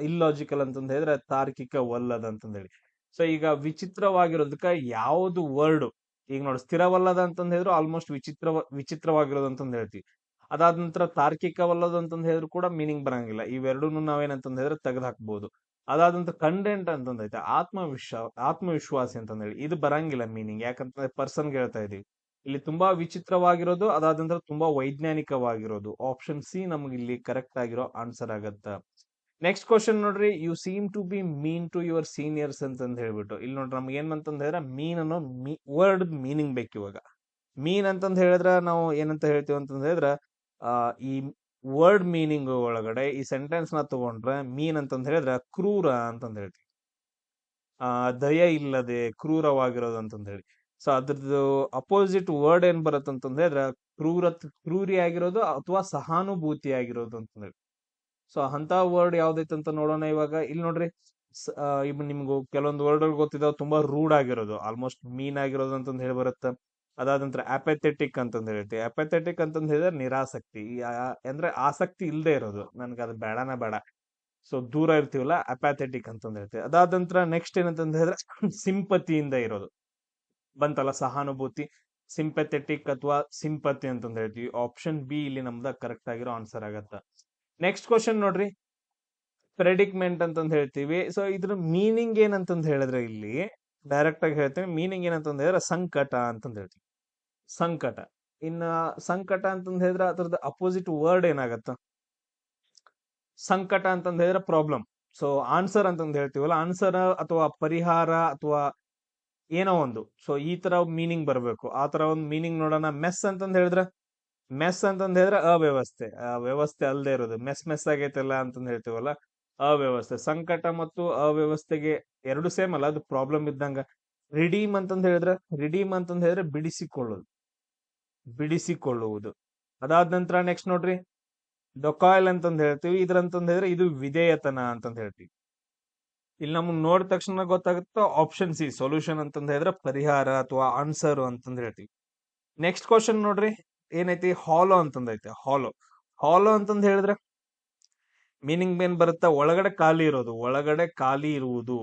ಇಲ್ಲಾಜಿಕಲ್ ಅಂತಂದು ಹೇಳಿದ್ರೆ ತಾರ್ಕಿಕವಲ್ಲದ ಅಂತಂದೇಳಿ ಸೊ ಈಗ ವಿಚಿತ್ರವಾಗಿರೋದಕ್ಕ ಯಾವುದು ವರ್ಡ್ ಈಗ ನೋಡಿ ಸ್ಥಿರವಲ್ಲದ ಅಂತಂದು ಹೇಳಿದ್ರು ಆಲ್ಮೋಸ್ಟ್ ವಿಚಿತ್ರ ವಿಚಿತ್ರವಾಗಿರೋದು ಅಂತಂದು ಹೇಳ್ತೀವಿ. ಅದಾದ ನಂತರ ತಾರ್ಕಿಕವಲ್ಲದ ಅಂತಂದು ಹೇಳಿದ್ರು ಕೂಡ ಮೀನಿಂಗ್ ಬರಂಗಿಲ್ಲ. ಇವೆರಡೂ ನಾವೇನಂತಂದು ಹೇಳಿದ್ರೆ ತೆಗೆದು ಹಾಕ್ಬಹುದು ಅದಾದ ನಂತರ ಕಂಡೆಂಟ್ ಅಂತಂದೈತೆ ಆತ್ಮವಿಶ್ವಾಸ ಆತ್ಮವಿಶ್ವಾಸಿ ಅಂತ ಹೇಳಿ. ಇದು ಬರಂಗಿಲ್ಲ ಮೀನಿಂಗ್ ಯಾಕಂತಂದ್ರೆ ಪರ್ಸನ್ ಹೇಳ್ತಾ ಇದೀವಿ. ಇಲ್ಲಿ ತುಂಬಾ ವಿಚಿತ್ರವಾಗಿರೋದು, ಅದಾದ ನಂತರ ತುಂಬಾ ವೈಜ್ಞಾನಿಕವಾಗಿರೋದು. ಆಪ್ಷನ್ ಸಿ ನಮ್ಗೆ ಇಲ್ಲಿ ಕರೆಕ್ಟ್ ಆಗಿರೋ ಆನ್ಸರ್ ಆಗತ್ತ. ನೆಕ್ಸ್ಟ್ ಕ್ವಶನ್ ನೋಡ್ರಿ. You seem to be mean to your seniors ಅಂತ ಹೇಳ್ಬಿಟ್ಟು. ಇಲ್ಲಿ ನೋಡ್ರಿ ನಮ್ಗೆ ಏನ್ ಅಂತಂದ್ ಹೇಳಿದ್ರೆ ಮೀನ್ ಅನ್ನೋ ವರ್ಡ್ ಮೀನಿಂಗ್ ಬೇಕು ಇವಾಗ. ಮೀನ್ ಅಂತಂದ ಹೇಳಿದ್ರೆ ನಾವು ಏನಂತ ಹೇಳ್ತೀವಿ ಅಂತಂದ ಹೇಳಿದ್ರೆ ಈ ವರ್ಡ್ ಮೀನಿಂಗ್ ಒಳಗಡೆ ಈ ಸೆಂಟೆನ್ಸ್ನ ತಗೊಂಡ್ರೆ ಮೀನ್ ಅಂತಂದ ಹೇಳಿದ್ರೆ ಕ್ರೂರ ಅಂತಂದ ಹೇಳ್ತೀವಿ. ದಯ ಇಲ್ಲದೆ ಕ್ರೂರವಾಗಿರೋದು ಅಂತಂದ ಹೇಳಿ. ಸೊ ಅದ್ರದ್ದು ಅಪೋಸಿಟ್ ವರ್ಡ್ ಏನ್ ಬರುತ್ತೆ ಕ್ರೂರ ಕ್ರೂರಿ ಆಗಿರೋದು ಅಥವಾ ಸಹಾನುಭೂತಿ ಆಗಿರೋದು ಹೇಳಿ. ಸೊ ಅಂತ ವರ್ಡ್ ಯಾವ್ದೈತೆ ಅಂತ ನೋಡೋಣ ಇವಾಗ. ಇಲ್ಲಿ ನೋಡ್ರಿ ನಿಮ್ಗೂ ಕೆಲವೊಂದು ವರ್ಡ್ ಗೊತ್ತಿದಾವ, ತುಂಬಾ ರೂಡ್ ಆಗಿರೋದು. ಆಲ್ಮೋಸ್ಟ್ ಮೀನ್ ಆಗಿರೋದು ಅಂತಂದ್ ಹೇಳಿ ಬರುತ್ತೆ ಅದಾದ ನಂತರ ಅಪೆಥೆಟಿಕ್ ಅಂತಂದ್ ಹೇಳ್ತೀವಿ. ಅಪೆಥೆಟಿಕ್ ಅಂತಂದು ಹೇಳಿದ್ರೆ ನಿರಾಸಕ್ತಿ. ಅಂದ್ರೆ ಆಸಕ್ತಿ ಇಲ್ಲದೆ ಇರೋದು. ನನ್ಗೆ ಅದು ಬೇಡನ ಬೇಡ. ಸೊ ದೂರ ಇರ್ತೀವಲ್ಲ ಅಪ್ಯಾಥೆಟಿಕ್ ಅಂತ ಹೇಳ್ತೀವಿ. ಅದಾದ ನಂತರ ನೆಕ್ಸ್ಟ್ ಏನಂತಂದು ಹೇಳಿದ್ರೆ <laughs> ಸಿಂಪತಿಯಿಂದ ಇರೋದು. ಬಂತಲ್ಲ, ಸಹಾನುಭೂತಿ. ಸಿಂಪಥೆಟಿಕ್ ಅಥವಾ ಸಿಂಪತಿ ಅಂತಂದ್ ಹೇಳ್ತೀವಿ. ಆಪ್ಷನ್ ಬಿ ಇಲ್ಲಿ ನಮ್ದ ಕರೆಕ್ಟ್ ಆಗಿರೋ ಆನ್ಸರ್ ಆಗತ್ತ. ನೆಕ್ಸ್ಟ್ ಕ್ವಶನ್ ನೋಡ್ರಿ. ಪ್ರೆಡಿಕ್ಮೆಂಟ್ ಅಂತಂದು ಹೇಳ್ತೀವಿ. ಸೊ ಇದ್ರ ಮೀನಿಂಗ್ ಏನಂತಂದು ಹೇಳಿದ್ರೆ ಇಲ್ಲಿ ಡೈರೆಕ್ಟ್ ಆಗಿ ಹೇಳ್ತೀವಿ ಮೀನಿಂಗ್ ಏನಂತಂದು ಹೇಳಿದ್ರೆ ಸಂಕಟ ಅಂತಂದು ಹೇಳ್ತೀವಿ. ಸಂಕಟ. ಇನ್ನ ಸಂಕಟ ಅಂತಂದು ಹೇಳಿದ್ರೆ ಅದ್ರದ್ದು ಅಪೋಸಿಟ್ ವರ್ಡ್ ಏನಾಗತ್ತ? ಸಂಕಟ ಅಂತಂದು ಹೇಳಿದ್ರೆ ಪ್ರಾಬ್ಲಮ್ ಸೊ ಆನ್ಸರ್ ಅಂತಂದು ಹೇಳ್ತೀವಲ್ಲ ಆನ್ಸರ್ ಅಥವಾ ಪರಿಹಾರ ಅಥವಾ ಏನೋ ಒಂದು. ಸೊ ಈ ತರ ಮೀನಿಂಗ್ ಬರಬೇಕು. ಆ ತರ ಒಂದು ಮೀನಿಂಗ್ ನೋಡೋಣ. ಮೆಸ್ ಅಂತಂದು ಹೇಳಿದ್ರೆ? ಮೆಸ್ ಅಂತಂದ ಹೇಳಿದ್ರೆ ಅವ್ಯವಸ್ಥೆ. ಆ ವ್ಯವಸ್ಥೆ ಅಲ್ಲದೆ ಇರೋದು. ಮೆಸ್ ಮೆಸ್ ಆಗೈತಲ್ಲ ಅಂತಂದ್ ಹೇಳ್ತೀವಲ್ಲ? ಅವ್ಯವಸ್ಥೆ. ಸಂಕಟ ಮತ್ತು ಅವ್ಯವಸ್ಥೆಗೆ ಎರಡು ಸೇಮ್ ಅಲ್ಲ, ಅದು ಪ್ರಾಬ್ಲಮ್ ಇದ್ದಂಗ. ರಿಡೀಮ್ ಅಂತಂದ್ ಹೇಳಿದ್ರೆ ರಿಡೀಮ್ ಅಂತಂದ್ ಹೇಳಿದ್ರೆ ಬಿಡಿಸಿಕೊಳ್ಳೋದು ಬಿಡಿಸಿಕೊಳ್ಳುವುದು. ಅದಾದ ನಂತರ ನೆಕ್ಸ್ಟ್ ನೋಡ್ರಿ. ಡೊಕಾಯಿಲ್ ಅಂತಂದ್ ಹೇಳ್ತೀವಿ. ಇದ್ರಂತಂದ್ ಹೇಳಿದ್ರೆ ಇದು ವಿಧೇಯತನ ಅಂತಂದ್ ಹೇಳ್ತೀವಿ. ಇಲ್ಲಿ ನಮ್ಗೆ ನೋಡಿದ ತಕ್ಷಣ ಗೊತ್ತಾಗುತ್ತೋ ಆಪ್ಷನ್ ಸಿ ಸೊಲ್ಯೂಷನ್ ಅಂತಂದ್ ಹೇಳಿದ್ರೆ ಪರಿಹಾರ ಅಥವಾ ಆನ್ಸರ್ ಅಂತಂದ್ ಹೇಳ್ತೀವಿ. ನೆಕ್ಸ್ಟ್ ಕ್ವಶನ್ ನೋಡ್ರಿ. ಏನೈತಿ? ಹಾಲೋ ಅಂತಂದೈತೆ ಹಾಲೋ ಹಾಲೋ ಅಂತಂದ್ ಹೇಳಿದ್ರೆ ಮೀನಿಂಗ್ ಏನ್ ಬರುತ್ತೆ? ಒಳಗಡೆ ಖಾಲಿ ಇರೋದು, ಒಳಗಡೆ ಖಾಲಿ ಇರುವುದು.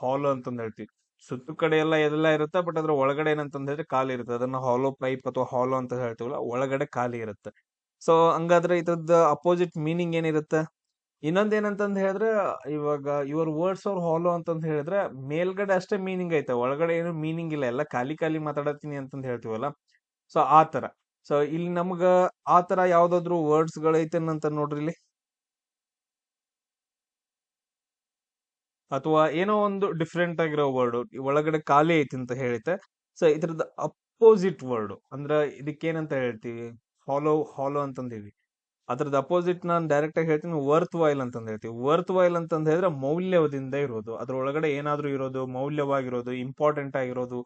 ಹಾಲೋ ಅಂತಂದ್ ಹೇಳ್ತೀವಿ. ಸುತ್ತು ಕಡೆ ಎಲ್ಲ ಎಲ್ಲ ಇರುತ್ತೆ ಬಟ್ ಅದ್ರ ಒಳಗಡೆ ಏನಂತಂದು ಹೇಳಿದ್ರೆ ಖಾಲಿ ಇರುತ್ತೆ. ಅದನ್ನ ಹಾಲೋ ಪೈಪ್ ಅಥವಾ ಹಾಲೋ ಅಂತ ಹೇಳ್ತೀವಲ್ಲ, ಒಳಗಡೆ ಖಾಲಿ ಇರುತ್ತೆ. ಸೊ ಹಂಗಾದ್ರೆ ಇದ್ರದ್ದು ಅಪೋಸಿಟ್ ಮೀನಿಂಗ್ ಏನಿರುತ್ತೆ? ಇನ್ನೊಂದ್ ಏನಂತಂದ್ ಹೇಳಿದ್ರೆ, ಇವಾಗ ಯುವರ್ ವರ್ಡ್ಸ್ ಅವ್ರ ಹಾಲೋ ಅಂತಂದ್ ಹೇಳಿದ್ರೆ, ಮೇಲ್ಗಡೆ ಅಷ್ಟೇ ಮೀನಿಂಗ್ ಐತೆ. ಒಳಗಡೆ ಏನು ಮೀನಿಂಗ್ ಇಲ್ಲ. ಎಲ್ಲ ಖಾಲಿ ಖಾಲಿ ಮಾತಾಡತೀನಿ ಅಂತಂದ್ ಹೇಳ್ತೀವಲ್ಲ. ಸೊ ಆ ತರ. ಸೊ ಇಲ್ಲಿ ನಮ್ಗ ಆ ತರ ಯಾವ್ದಾದ್ರು ವರ್ಡ್ಸ್ ಗಳೈತೆ ಅಂತ ನೋಡ್ರಿ ಇಲ್ಲಿ. ಅಥವಾ ಏನೋ ಒಂದು ಡಿಫ್ರೆಂಟ್ ಆಗಿರೋ ವರ್ಡ್ ಒಳಗಡೆ ಖಾಲಿ ಐತಿ ಅಂತ ಹೇಳುತ್ತೆ ಸೊ ಇದ್ರದ್ದು ಅಪೋಸಿಟ್ ವರ್ಡ್ ಅಂದ್ರ ಇದಕ್ಕೇನಂತ ಹೇಳ್ತೀವಿ? ಹಾಲೋ ಹಾಲೋ ಅಂತಂದೀವಿ. ಅದ್ರದ್ದು ಅಪೋಸಿಟ್ ನಾನು ಡೈರೆಕ್ಟ್ ಆಗಿ ಹೇಳ್ತೀನಿ ವರ್ತ್ ವೈಲ್ ಅಂತ ಹೇಳ್ತೀವಿ. ವರ್ತ್ ವೈಲ್ ಅಂತ ಹೇಳಿದ್ರೆ ಮೌಲ್ಯದಿಂದ ಇರೋದು. ಅದ್ರ ಒಳಗಡೆ ಏನಾದ್ರೂ ಇರೋದು, ಮೌಲ್ಯವಾಗಿರೋದು ಇಂಪಾರ್ಟೆಂಟ್ ಆಗಿರೋದು,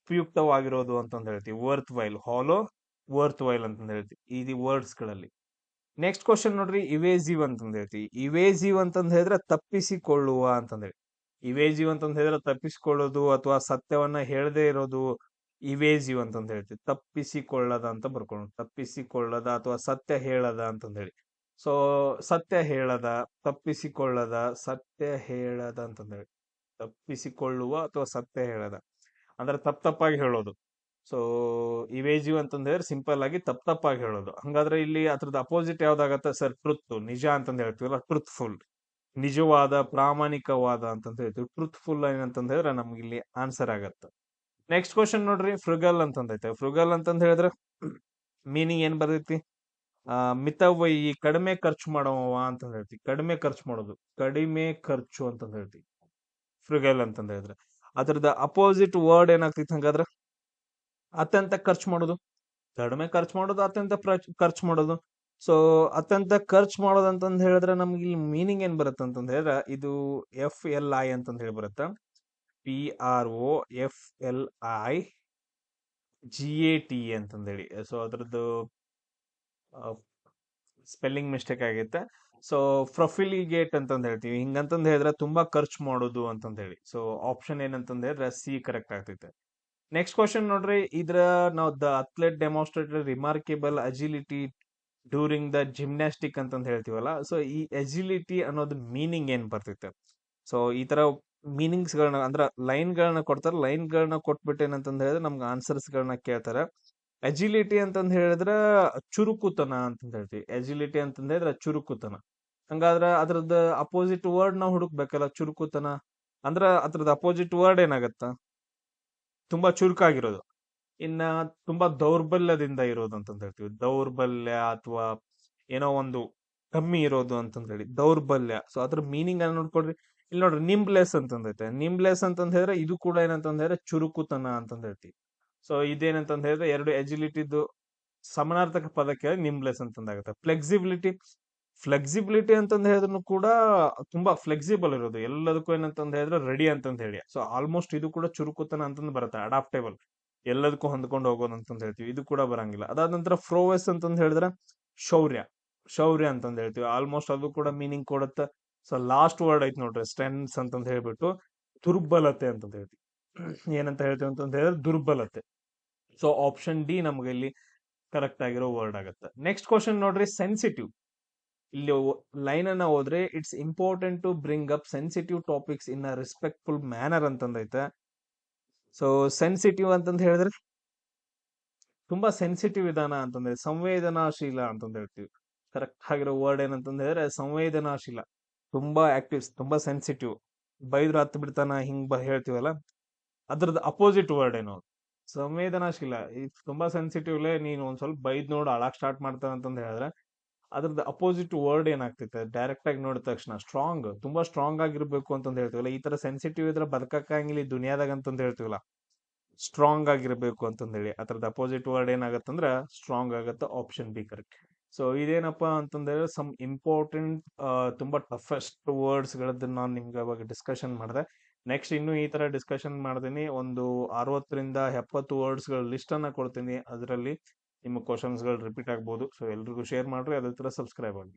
ಉಪಯುಕ್ತವಾಗಿರೋದು ಅಂತಂದ್ ಹೇಳ್ತೀವಿ. Worthwhile hollow worthwhile ಅಂತಂದು ಹೇಳ್ತೀವಿ ಈ ವರ್ಡ್ಸ್ಗಳಲ್ಲಿ ನೆಕ್ಸ್ಟ್ ಕ್ವಶನ್ ನೋಡ್ರಿ ಇವೇಜಿವ್ ಅಂತಂದು ಹೇಳ್ತೀವಿ ಇವೇಸಿವ್ ಅಂತಂದು ಹೇಳಿದ್ರೆ ತಪ್ಪಿಸಿಕೊಳ್ಳುವ ಅಂತಂದೇಳಿ ಇವೇಜಿವ್ ಅಂತಂದು ಹೇಳಿದ್ರೆ ತಪ್ಪಿಸಿಕೊಳ್ಳೋದು ಅಥವಾ ಸತ್ಯವನ್ನ ಹೇಳದೇ ಇರೋದು ಇವೇಜಿವ್ ಅಂತಂದು ಹೇಳ್ತೀವಿ ತಪ್ಪಿಸಿಕೊಳ್ಳದ ಅಂತ ಬರ್ಕೊಂಡು ತಪ್ಪಿಸಿಕೊಳ್ಳದ ಅಥವಾ ಸತ್ಯ ಹೇಳದ ಅಂತಂದೇಳಿ ಸೊ ಸತ್ಯ ಹೇಳದ, ತಪ್ಪಿಸಿಕೊಳ್ಳದ, ಸತ್ಯ ಹೇಳದ ಅಂತಂದೇಳಿ ತಪ್ಪಿಸಿಕೊಳ್ಳುವ ಅಥವಾ ಸತ್ಯ ಹೇಳದ. ಅಂದ್ರೆ ತಪ್ಪ ತಪ್ಪಾಗಿ ಹೇಳೋದು. ಸೊ ಇವೇಜಿವ್ ಅಂತಂದ್ರೆ ಸಿಂಪಲ್ ಆಗಿ ತಪ್ಪ ತಪ್ಪಾಗಿ ಹೇಳೋದು. ಹಂಗಾದ್ರೆ ಇಲ್ಲಿ ಅದ್ರದ್ದು ಅಪೋಸಿಟ್ ಯಾವ್ದಾಗತ್ತೆ? ಸರ್ ಟ್ರುತ್ ನಿಜ ಅಂತ ಹೇಳ್ತೀವಲ್ಲ ಟ್ರುತ್ಫುಲ್ ನಿಜವಾದ, ಪ್ರಾಮಾಣಿಕವಾದ ಅಂತ ಹೇಳ್ತೀವಿ. ಟ್ರುತ್ಫುಲ್ ಏನಂತಂದ್ ಹೇಳಿದ್ರೆ ನಮ್ಗೆ ಇಲ್ಲಿ ಆನ್ಸರ್ ಆಗತ್ತೆ. ನೆಕ್ಸ್ಟ್ ಕ್ವಶನ್ ನೋಡ್ರಿ ಫ್ರುಗಲ್ ಅಂತಂದೈತೆ ಫ್ರುಗಲ್ ಅಂತ ಹೇಳಿದ್ರೆ ಮೀನಿಂಗ್ ಏನ್ ಬರ್ತೈತಿ? ಆ, ಮಿತವ್ಯಯಿ ಕಡಿಮೆ ಖರ್ಚು ಮಾಡೋವ ಅಂತ ಹೇಳ್ತೀವಿ. ಕಡಿಮೆ ಖರ್ಚು ಮಾಡೋದು. ಕಡಿಮೆ ಖರ್ಚು ಅಂತಂದ ಹೇಳ್ತೀವಿ. ಫ್ರುಗಲ್ ಅಂತಂದ್ರೆ ಹೇಳಿದ್ರೆ. ಅದ್ರದ್ದು ಅಪೋಸಿಟ್ ವರ್ಡ್ ಏನಾಗ್ತೈತಿ ಹಂಗಾದ್ರೆ? ಅತ್ಯಂತ ಖರ್ಚು ಮಾಡೋದು. ಕಡಿಮೆ ಖರ್ಚು ಮಾಡೋದು, ಅತ್ಯಂತ ಖರ್ಚು ಮಾಡೋದು. ಸೊ ಅತ್ಯಂತ ಖರ್ಚು ಮಾಡೋದು ಅಂತಂದು ಹೇಳಿದ್ರೆ ನಮ್ಗೆ ಇಲ್ಲಿ ಮೀನಿಂಗ್ ಏನ್ ಬರುತ್ತೆ ಅಂತಂದು ಹೇಳಿದ್ರೆ, ಇದು ಎಫ್ ಎಲ್ ಐ ಅಂತಂದು ಹೇಳಿ ಬರುತ್ತೆ. P R O F L I G A T ಅಂತಂದೇಳಿ ಸೊ ಅದರದ್ದು ಸ್ಪೆಲ್ಲಿಂಗ್ ಮಿಸ್ಟೇಕ್ ಆಗೈತೆ. ಸೊ ಪ್ರೊಫಿಲಿಗೇಟ್ ಅಂತಂದು ಹೇಳ್ತೀವಿ. ಹಿಂಗಂತಂದು ಹೇಳಿದ್ರೆ ತುಂಬಾ ಖರ್ಚು ಮಾಡೋದು ಅಂತಂದು ಹೇಳಿ. ಸೊ ಆಪ್ಷನ್ ಏನಂತಂದು ಹೇಳಿದ್ರೆ ಸಿ ಕರೆಕ್ಟ್ ಆಗ್ತೈತೆ. ನೆಕ್ಸ್ಟ್ ಕ್ವಶನ್ ನೋಡ್ರಿ. ಇದ್ರ ನಾವು the athlete demonstrator remarkable agility during the gymnastic ಅಂತ ಹೇಳ್ತೀವಲ್ಲ. ಸೊ ಈ ಅಜಿಲಿಟಿ ಅನ್ನೋದು ಮೀನಿಂಗ್ ಏನ್ ಬರ್ತೈತೆ ಸೊ ಈ ಗಳನ್ನ ಅಂದ್ರ ಲೈನ್ ಗಳನ್ನ ಕೊಡ್ತಾರೆ. ಲೈನ್ ಗಳನ್ನ ಕೊಟ್ಬಿಟ್ಟು ಏನಂತಂದ್ ಹೇಳಿದ್ರೆ ನಮ್ಗೆ ಆನ್ಸರ್ಸ್ ಗಳನ್ನ ಕೇಳ್ತಾರೆ. ಅಜಿಲಿಟಿ ಅಂತಂದ್ ಹೇಳಿದ್ರೆ ಚುರುಕುತನ ಅಂತ ಹೇಳ್ತೀವಿ. ಅಜಿಲಿಟಿ ಅಂತಂದ್ ಹೇಳಿದ್ರೆ ಚುರುಕುತನ. ಹಂಗಾದ್ರ ಅದ್ರದ್ದು ಅಪೋಸಿಟ್ ವರ್ಡ್ ನಾವು ಹುಡುಕ್ಬೇಕಲ್ಲ, ಚುರುಕುತನ. ಅಂದ್ರ ಅದ್ರದ್ದು ಅಪೋಸಿಟ್ ವರ್ಡ್ ಏನಾಗತ್ತ? ತುಂಬಾ ಚುರುಕಾಗಿರೋದು. ಇನ್ನ ತುಂಬಾ ದೌರ್ಬಲ್ಯದಿಂದ ಇರೋದು ಅಂತಂದ ಹೇಳ್ತೀವಿ. ದೌರ್ಬಲ್ಯ ಅಥವಾ ಏನೋ ಒಂದು ಕಮ್ಮಿ ಇರೋದು ಅಂತಂದ ಹೇಳಿ. ದೌರ್ಬಲ್ಯ. ಸೊ ಅದ್ರ ಮೀನಿಂಗ್ ಅನ್ನ ನೋಡ್ಕೊಡ್ರಿ ಇಲ್ಲಿ ನೋಡ್ರಿ, ನಿಂಬ್ಲೆಸ್ ಅಂತಂದೈತೆ ನಿಂಬ್ಲೆಸ್ ಅಂತಂದ ಹೇಳಿದ್ರೆ ಇದು ಕೂಡ ಏನಂತಂದ ಹೇಳಿದ್ರೆ ಚುರುಕುತನ ಅಂತಂದ ಹೇಳ್ತೀವಿ. ಸೊ ಇದೇನಂತಂದ ಹೇಳಿದ್ರೆ ಎರಡು ಎಜಿಲಿಟಿದು ಸಮನಾರ್ಥಕ ಪದಕ್ಕೆ ನಿಂಬ್ಲೆಸ್ ಅಂತಂದಾಗುತ್ತೆ. ಫ್ಲೆಕ್ಸಿಬಿಲಿಟಿ ಫ್ಲೆಕ್ಸಿಬಿಲಿಟಿ ಅಂತಂದ್ ಹೇಳಿದ್ರು ಕೂಡ ತುಂಬಾ ಫ್ಲೆಕ್ಸಿಬಲ್ ಇರೋದು. ಎಲ್ಲದಕ್ಕೂ ಏನಂತಂದ್ ಹೇಳಿದ್ರೆ ರೆಡಿ ಅಂತಂದ್ ಹೇಳಿ. ಸೊ, ಆಲ್ಮೋಸ್ಟ್ ಇದು ಕೂಡ ಚುರುಕುತನ ಅಂತಂದ್ ಬರುತ್ತೆ, ಅಡಾಪ್ಟೇಬಲ್. ಎಲ್ಲದಕ್ಕೂ ಹೊಂದ್ಕೊಂಡು ಹೋಗೋದು ಅಂತಂದ್ ಹೇಳ್ತೀವಿ. ಇದು ಕೂಡ ಬರಂಗಿಲ್ಲ. ಅದಾದ ನಂತರ ಫ್ರೋವೆಸ್ ಅಂತಂದ್ ಹೇಳಿದ್ರೆ ಶೌರ್ಯ. ಶೌರ್ಯ ಅಂತಂದ್ ಹೇಳ್ತೀವಿ. ಆಲ್ಮೋಸ್ಟ್ ಅದು ಕೂಡ ಮೀನಿಂಗ್ ಕೊಡುತ್ತೆ. ಸೊ, ಲಾಸ್ಟ್ ವರ್ಡ್ ಐತ್ ನೋಡ್ರಿ ಸ್ಟ್ರೆನ್ಸ್ ಅಂತಂದ್ ಹೇಳ್ಬಿಟ್ಟು ದುರ್ಬಲತೆ ಅಂತಂದ್ ಹೇಳ್ತೀವಿ. ಏನಂತ ಹೇಳ್ತೀವಿ ಅಂತಂದ್ ಹೇಳಿದ್ರೆ ದುರ್ಬಲತೆ. ಸೊ, ಆಪ್ಷನ್ ಡಿ ನಮ್ಗೆ ಇಲ್ಲಿ ಕರೆಕ್ಟ್ ಆಗಿರೋ ವರ್ಡ್ ಆಗುತ್ತೆ. ನೆಕ್ಸ್ಟ್ ಕ್ವಶನ್ ನೋಡ್ರಿ, ಸೆನ್ಸಿಟಿವ್. ಇಲ್ಲಿ ಲೈನ್ ಅನ್ನ ಹೋದ್ರೆ it's important to bring up sensitive topics in a respectful manner ಅಂತಂದೈತೆ. So sensitive ಅಂತಂದ್ ಹೇಳಿದ್ರೆ ತುಂಬಾ ಸೆನ್ಸಿಟಿವ್ ವಿಧಾನ ಅಂತಂದ್ರೆ ಸಂವೇದನಾಶೀಲ ಅಂತಂದ ಹೇಳ್ತೀವಿ. ಕರೆಕ್ಟ್ ಆಗಿರೋ ವರ್ಡ್ ಏನಂತಂದ ಹೇಳಿದ್ರೆ ಸಂವೇದನಾಶೀಲ. ತುಂಬಾ ಆಕ್ಟಿವ್ ತುಂಬಾ ಸೆನ್ಸಿಟಿವ್ ಬೈದ್ರ ಹತ್ತು ಬಿಡ್ತಾನ ಹಿಂಗ್ ಬ ಹೇಳ್ತೀವಲ್ಲ? ಅದ್ರದ್ದು ಅಪೋಸಿಟ್ ವರ್ಡ್ ಏನು? ಸಂವೇದನಾಶೀಲ. ತುಂಬಾ ಸೆನ್ಸಿಟಿವ್ಲೆ ನೀನು ಒಂದ್ ಸ್ವಲ್ಪ ಬೈದ್ ನೋಡ್, ಅಳಕ್ ಸ್ಟಾರ್ಟ್ ಮಾಡ್ತಾನ ಅಂತಂದು ಹೇಳಿದ್ರೆ ಅದ್ರದ್ದು ಅಪೋಸಿಟ್ ವರ್ಡ್ ಏನಾಗ್ತೈತೆ ಡೈರೆಕ್ಟ್ ಆಗಿ ನೋಡಿದ ತಕ್ಷಣ ಸ್ಟ್ರಾಂಗ್ ತುಂಬಾ ಸ್ಟ್ರಾಂಗ್ ಆಗಿರ್ಬೇಕು ಅಂತಂದ್ ಹೇಳ್ತೀವಲ್ಲ. ಈ ತರ ಸೆನ್ಸಿಟಿವ್ ಇದ್ರೆ ಬದುಕಕ್ಕಾಗಿಲ್ಲ ದುನಿಯಾದಾಗ ಅಂತಂದ್ ಹೇಳ್ತೀವಲ್ಲ. ಸ್ಟ್ರಾಂಗ್ ಆಗಿರ್ಬೇಕು ಅಂತಂದೇಳಿ. ಅದ್ರದ್ದು ಅಪೋಸಿಟ್ ವರ್ಡ್ ಏನಾಗತ್ತಂದ್ರ ಸ್ಟ್ರಾಂಗ್ ಆಗತ್ತೆ ಆಪ್ಷನ್ ಬಿ ಕರೆಕ್ಟ್. ಸೊ ಇದೇನಪ್ಪ ಅಂತಂದ್ರೆ ಸಮ್ ಇಂಪಾರ್ಟೆಂಟ್ ತುಂಬಾ ಟಫೆಸ್ಟ್ ವರ್ಡ್ಸ್ ಗಳನ್ನ ನಾನು ನಿಮ್ಗೆ ಅವಾಗ ಡಿಸ್ಕಷನ್ ಮಾಡಿದೆ. ನೆಕ್ಸ್ಟ್ ಇನ್ನು ಈ ತರ ಡಿಸ್ಕಷನ್ ಮಾಡ್ತೀನಿ ಒಂದು ಅರವತ್ತರಿಂದ ಎಪ್ಪತ್ತು ವರ್ಡ್ಸ್ಗಳ ಲಿಸ್ಟ್ ಅನ್ನ ಕೊಡ್ತೀನಿ. ಅದರಲ್ಲಿ ನಿಮ್ಮ ಕ್ವಶನ್ಸ್ಗಳು ರಿಪೀಟ್ ಆಗ್ಬೋದು. ಸೊ ಎಲ್ರಿಗೂ ಶೇರ್ ಮಾಡ್ರಿ ಅದೇ ಥರ ಸಬ್ಸ್ಕ್ರೈಬ್ ಆಗಿ